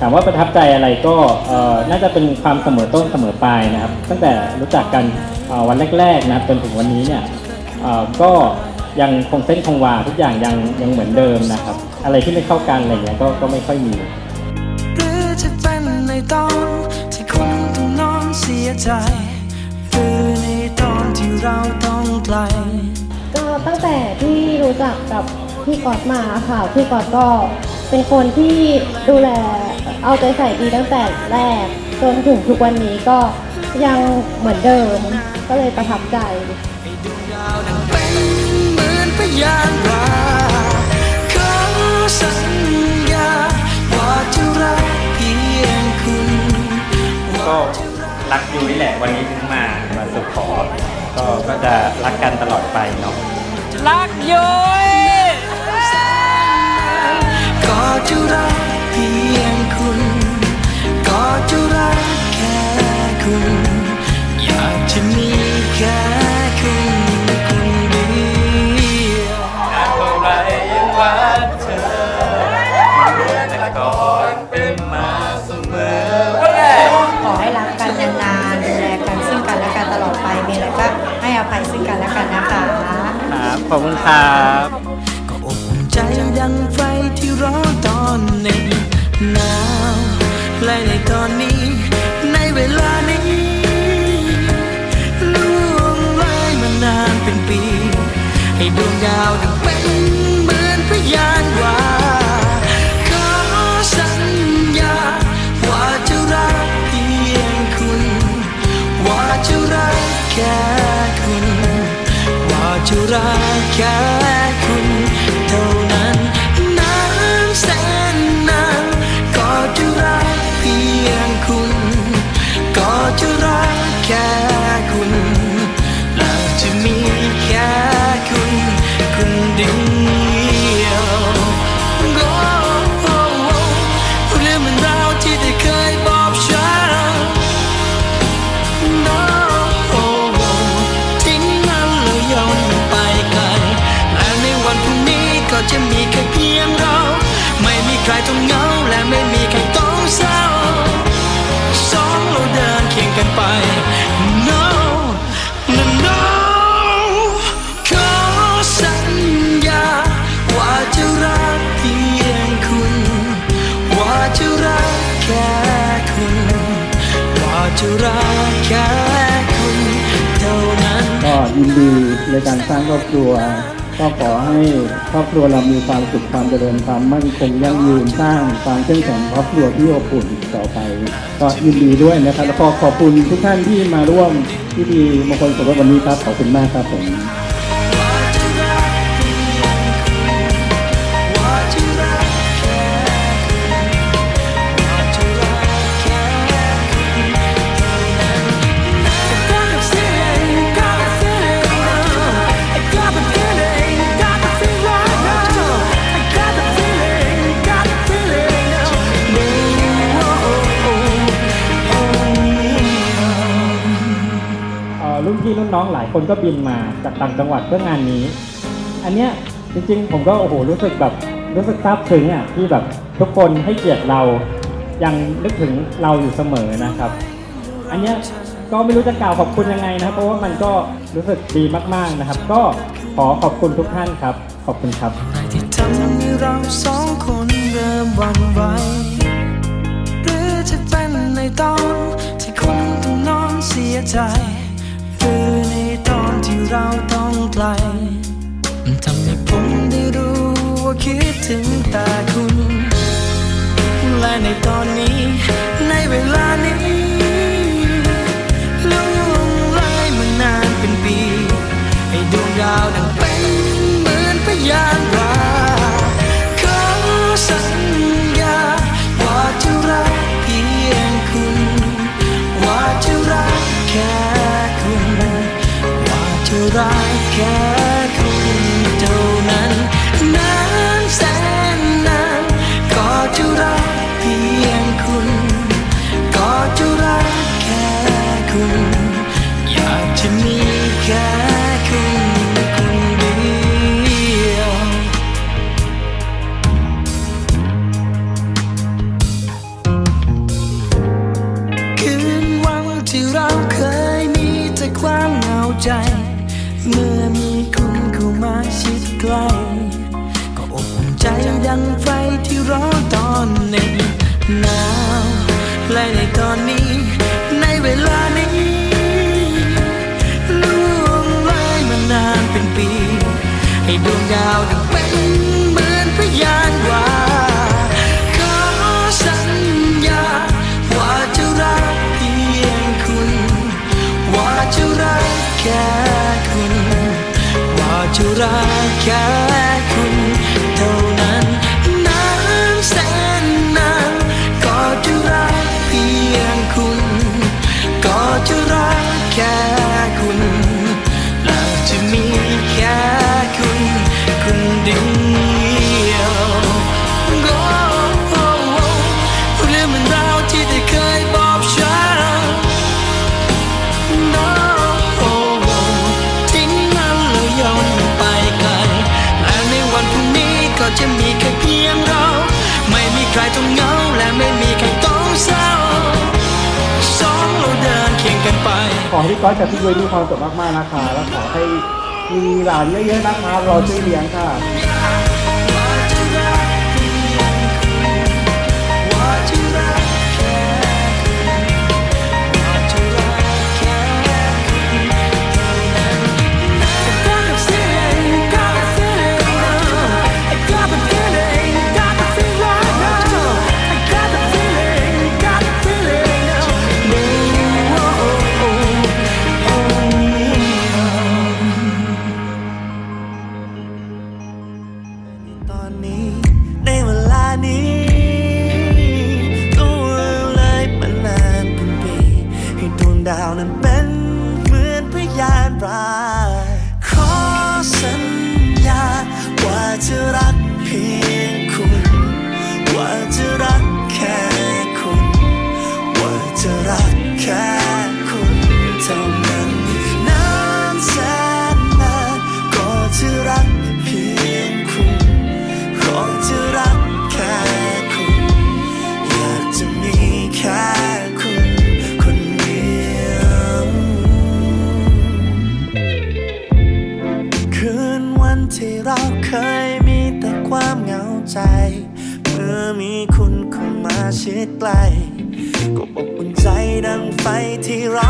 ถามว่าประทับใจอะไรก็เอ่อน่าจะเป็นความเสมอต้นเสมอปลายนะครับ ตั้งแต่รู้จักกันเอ่อวันแรกๆนะครับจนถึงวันนี้เนี่ยเอ่อก็ยังคงเส้นคงวาทุกอย่างยังยังเหมือนเดิมนะครับ อะไรที่ไม่เข้ากันอะไรเงี้ยก็ก็ไม่ค่อยมีหรือจะเป็นในตอนที่คุณต้องนอนเสียใจหรือในตอนที่เราต้องไกลก็ตั้งแต่ที่รู้จักกับพี่ก๊อตมาค่ะพี่ก๊อตก็ เป็นคนที่ดูแลเอาใจใส่ดีตั้งแต่แรกจนถึงทุกวันนี้ก็ยังเหมือนเดิม ก็เลยประทับใจให้ดวงดาวนั้นเป็นเหมือนพยานว่าขอสัญญาว่าจะรักเพียงคุณก็รักยูนี่แหละวันนี้ถึงมามาสุขขอก็ก็จะรักกันตลอดไปเนาะรักยุ้ ขอบคุณครับก็อบอุ่นใจดังไฟที่ร้อนตอนหนึ่งหนาวและในตอนนี้ ในเวลานี้ล่วงเลยมานานเป็นปี ให้ดวงดาวดังเป็นเหมือนพยานว่าขอสัญญา ว่าจะรักเพียงคุณ ว่าจะรักแค่คุณ ว่าจะรัก แจะรักแค่คุณเท่านั้น ก็ยินดีในการสร้างครอบครัว ก็ขอให้ครอบครัวเรามีความสุขความเจริญความมั่นคงยั่งยืนสร้างความเข้มแข็งครอบครัวที่อบอุ่นต่อไป ก็ยินดีด้วยนะครับ แล้วก็ขอบคุณทุกท่านที่มาร่วมพิธีมงคลสมรสวันนี้ครับขอบคุณมากครับผม น้องหลายคนก็บินมาจากต่างจังหวัดเพื่องานนี้ อันเนี้ยจริงๆ ผมก็โอ้โหรู้สึกแบบรู้สึกซาบซึ้งอะที่แบบทุกคนให้เกียรติเรายังนึกถึงเราอยู่เสมอนะครับ อันเนี้ยก็ไม่รู้จะกล่าวขอบคุณยังไงนะครับ เพราะว่ามันก็รู้สึกดีมากๆนะครับ ก็ขอขอบคุณทุกท่านครับ ขอบคุณครับที่ทำให้เราสองคนเริ่มวันไหวหรือจะเป็นในตอนที่คุณต้องนอนเสียใจ ที่เราต้องไกลทำให้ผมได้รู้ ที่เราเคยมีแต่ความเหงาใจ เมื่อมีคุณเข้ามาชิดใกล้ก็อบอุ่นใจดังไฟที่ร้อนตอนหนึ่งหนาวและในตอนนี้ในเวลา แค่คุณว่าจะรักแค่ จะมีแค่เพียงเรา ไม่มีใครต้องเหงาและไม่มีใครต้องเศร้าสองเราเดินเคียงกันไป ขอให้พี่ก้อยกับพี่เวยมีความสุขมากๆนะคะ และขอให้มีหลานเยอะๆนะคะรอช่วยเลี้ยงค่ะ ใกล ก็บอกบนใจดังไฟที่รัก